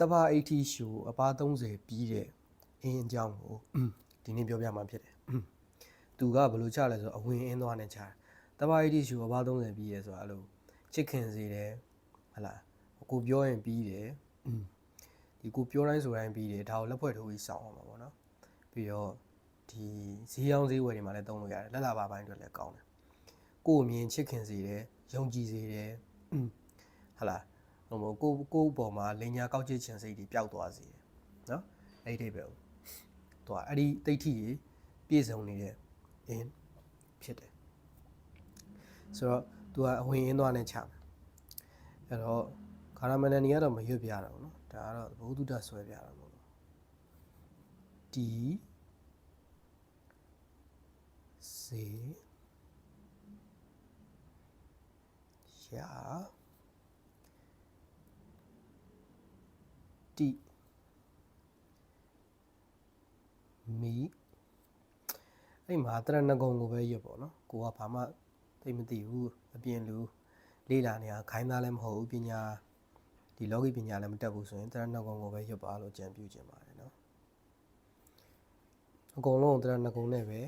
တဘာ80ရှိုးအပါ30ပြီးတဲ့အင်းအကြောင်းကိုဒီနေ့ပြောပြမှာဖြစ်တယ်သူကဘယ်လိုချလဲဆိုတော့အဝင်အင်းသွားနဲ့ချတယ်တဘာ80ရှိုးအပါ30ပြီးရဲဆိုတာအဲ့လိုချစ်ခင်စေတယ်ဟလာကိုပြောရင်ပြီးတယ်ဒီကိုပြောတိုင်းဆိုတိုင်းပြီးတယ်ဒါကိုလက်ဖွဲ့ထိုးပြီးစောင့်အောင်ပါပေါ့နော်ပြီးတော့ဒီဈေးရောင်းဈေးဝယ်တွေမှာလည်းသုံးလို့ရတယ်လက်လာပါပိုင်းတွေလည်းကောင်းတယ်ကို့အမြင်ချစ်ခင်စေတယ်ယုံကြည်စေတယ်ဟလာ ဟိုမကိုကိုအပေါ်မှာလင်ညာကောက်ချစ်ခြင်းစိတ်တွေပျောက်သွားစေတယ်နော်အဲ့ဒီပဲသူကအဲ့ဒီတိတ်ထီကြီးပြည့်စုံနေတဲ့အင်းဖြစ်တယ်ဆိုတော့သူကအဝင်အင်းသွားနဲ့ချမယ်အဲ့တော့ခါရမန်နီကတော့မရွတ်ပြတော့ဘူးနော်ဒါကတော့ဘုဒ္ဓတဆွဲပြတာမဟုတ်ဘူးဒီစေရာ တိမီအဲ့မှာတရဏဂုံကိုပဲရွတ်ပေါ့နော်ကိုကဘာမှသိမသိဘူးအပြင်လူလေးလာနေတာခိုင်းသားလည်းမဟုတ်ဘူးပညာဒီလောကီပညာလည်းမတက်ဘူးဆိုရင်တရဏဂုံကိုပဲရွတ်ပါလို့ကြံပြုခြင်းပါတယ်နော်အကုန်လုံးတရဏဂုံနဲ့ပဲ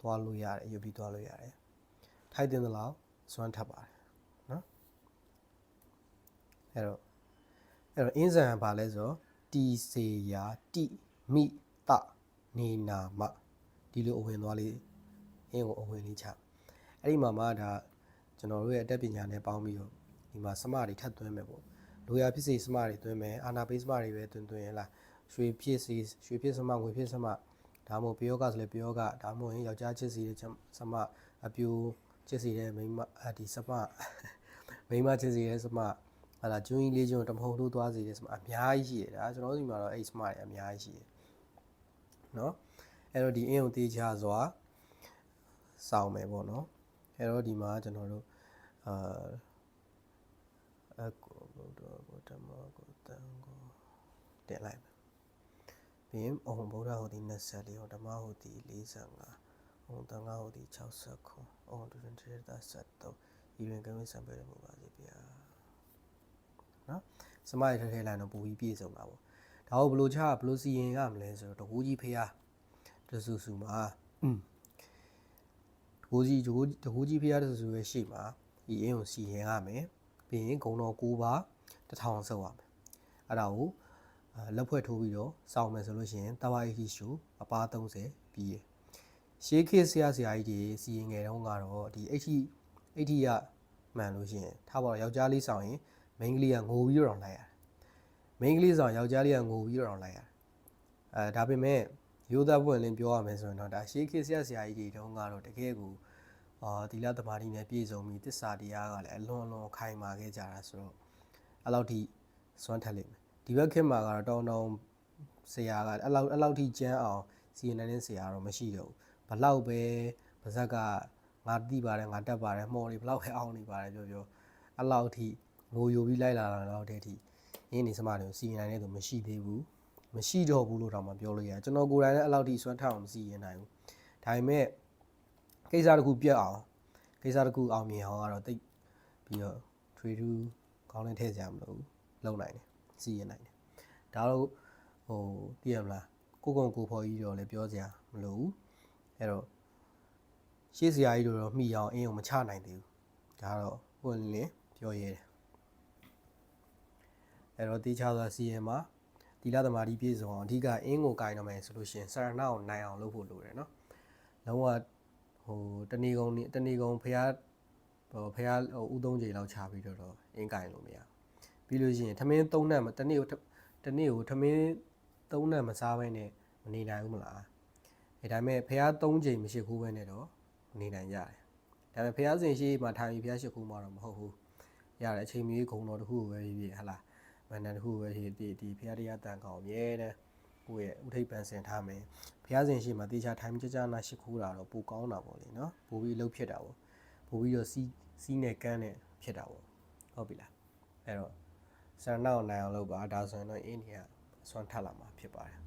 သွားလို့ရတယ်ရွတ်ပြီးသွားလို့ရတယ်ထိုက်တင်သလောက်စွမ်းထပ်ပါတယ်နော်အဲ့တော့ အဲ့တော့အင်းဇံကဘာလဲဆိုတော့တီစေယာတိမိတနေနာမဒီလိုအဝင်သွားလေးအင်းကိုအဝင်လေးချအဲ့ဒီမှာမှဒါကျွန်တော်တို့ရဲ့အတတ်ပညာနဲ့ပေါင်းပြီးတော့ဒီမှာစမတွေထပ်သွင်းမယ်ပေါ့လိုရာဖြစ်စေစမတွေသွင်းမယ်အာနာပိစမတွေပဲသွင်းသွင်းရလားရွှေဖြစ်စေရွှေဖြစ်စမငွေဖြစ်စမဒါမှမဟုတ်ပယောဂဆိုလဲပယောဂဒါမှမဟုတ်ရင်ယောက်ျားချစ်စီတဲ့စမအပြူချစ်စီတဲ့မိန်းမဒီစမမိန်းမချစ်စီတဲ့စမ ဟာလာကျွန်းကြီးလေးကျွန်းတမဟုတ်လို့သွားစီတဲ့စမအများကြီးရှိတယ်ဒါကျွန်တော်တို့ဒီမှာတော့အဲ့စမတွေအများကြီးရှိတယ်နော်အဲ့တော့ဒီအင်းကိုတေးချစွာစောင်းမယ်ပေါ့နော်အဲ့တော့ဒီမှာကျွန်တော်တို့အာအကုဘုဒ္ဓဘုဒ္ဓမောကုတံကိုတင်လိုက်မယ်ပြီးရင်အုံဗုဒ္ဓဟောဒီ24ဟောဓမ္မဟောဒီ45အုံတန်ခါဟောဒီ60ခုအုံတူရင်တေတာ73ဤတွင်ကံဝိစံပေးရမှုပါစေဗျာနော် စမိုက်ထဲထဲလိုက်တော့ပူပြီးပြည့်စုံတာပေါ့ဒါကိုဘလို့ချဘလို့စီရင်ရမလဲဆိုတော့တကူကြီးဖေးအားတဆူဆူမှာอืมတကူကြီးတကူတကူကြီးဖေးအားတဆူဆူရဲ့ရှေ့မှာဒီအင်းကိုစီရင်ရမယ်ပြီးရင်ဂုံတော်9ပါတစ်ထောင်ဆုပ်ရမယ်အဲ့ဒါကိုလက်ဖွဲ့ထိုးပြီးတော့စောင်းမယ်ဆိုလို့ရှိရင်တဝါအီတီရှူအပါ30ပြီးရရှေးခေတ်ဆရာဆရာကြီးတွေစီရင်ငယ်တုန်းကတော့ဒီအठीအठीရမှန်လို့ရှိရင်ထားပါတော့ယောက်ျားလေးဆောင်ရင် မိန်းကလေးကငိုပြီးတော့လိုက်ရတယ်မိန်းကလေးဆောင်ယောက်ျားလေးကငိုပြီးတော့လိုက်ရတယ်အဲဒါပေမဲ့ရိုးသားပွင့်လင်းပြောရမယ်ဆိုရင်တော့ဒါရှေးခေတ်ဆရာဆရာကြီးတွေတုန်းကတော့တကယ်ကိုအာဒီလသမားကြီးနဲ့ပြည့်စုံပြီးတစ္ဆာတရားကလည်းအလွန်အလွန်ခိုင်မာခဲ့ကြတာဆိုတော့အဲ့လောက်ထိစွမ်းထက်လိမ့်မယ်ဒီဘက်ခေတ်မှာကတော့တောင်းတောင်းဆရာကအဲ့လောက်အဲ့လောက်ထိကျန်းအောင်စီရင်နေတဲ့ဆရာတော့မရှိတော့ဘူးဘလောက်ပဲပါဇက်ကငါတိပါတယ်ငါတက်ပါတယ်မှော်တွေဘလောက်ပဲအောင်နေပါတယ်ပြောပြောအဲ့လောက်ထိ ငိုယိုပြီးလိုက်လာတာတော့တဲ့ထိရင်းနေစမတွေကိုစီရင်နိုင်တဲ့သူမရှိသေးဘူးမရှိတော့ဘူးလို့တော့မှပြောလို့ရတယ်ကျွန်တော်ကိုယ်တိုင်လည်းအဲ့လောက်ထိစွမ်းထအောင်မစီရင်နိုင်ဘူးဒါပေမဲ့ကိစ္စတစ်ခုပြတ်အောင်ကိစ္စတစ်ခုအောင်မြင်အောင်ကတော့တိတ်ပြီးတော့ trade to ကောင်းတဲ့ထည့်စရာမလိုဘူးလုံနိုင်တယ်စီရင်နိုင်တယ်ဒါတော့ဟိုသိရမလားကိုကုံကိုဖော်ကြီးတော့လည်းပြောစရာမလိုဘူးအဲ့တော့ရှေ့စရာကြီးတို့တော့မှီအောင်အင်းကိုမချနိုင်သေးဘူးဒါတော့ဟိုလင်းပြောရဲတယ် အဲ့တော့တေချာစွာစီရင်မှာဒီလသမารီပြည့်စုံအောင်အဓိကအင်းကိုကင်တော့မယ်ဆိုလို့ရှိရင်စရဏကိုနိုင်အောင်လုပ်ဖို့လိုတယ်နော်လုံးဝဟိုတဏီကုံတဏီကုံဖះဟိုဖះဟိုဥသုံးချိန်လောက်ခြားပြီးတော့တော့အင်းကင်လို့မရပြီးလို့ရှိရင်ထမင်းသုံးနက်တနေ့ကိုတနေ့ကိုထမင်းသုံးနက်မစားဘဲနဲ့မနေနိုင်ဘူးမလားအဲဒါပေမဲ့ဖះသုံးချိန်မရှိဘူးပဲနဲ့တော့နေနိုင်ကြတယ်ဒါပေမဲ့ဖះစင်ရှိမှထိုင်ပြီးဖះရှိခုမှတော့မဟုတ်ဘူးရတယ်အချိန်မီဂုံတော်တစ်ခုကိုပဲပြီးပြီဟလား မန္တန်တစ်ခုပဲဒီဒီဒီဖះတရားတန်ကောင်အမြဲတမ်းကိုယ့်ရဲ့ဥထိပ်ပန်ဆင်ထားမယ်ဖះစင်ရှိမှတေချာထိုင်ကြကြနာရှိခိုးတာတော့ပိုကောင်းတာပေါ့လေနော်ပိုပြီးလှုပ်ဖြစ်တာပေါ့ပိုပြီးတော့စီးစီးနဲ့ကန်းနဲ့ဖြစ်တာပေါ့ဟုတ်ပြီလားအဲ့တော့ဆန္ဒအောင်နိုင်အောင်လုပ်ပါဒါဆိုရင်တော့အင်းကြီးကဆွမ်းထပ်လာမှာဖြစ်ပါတယ်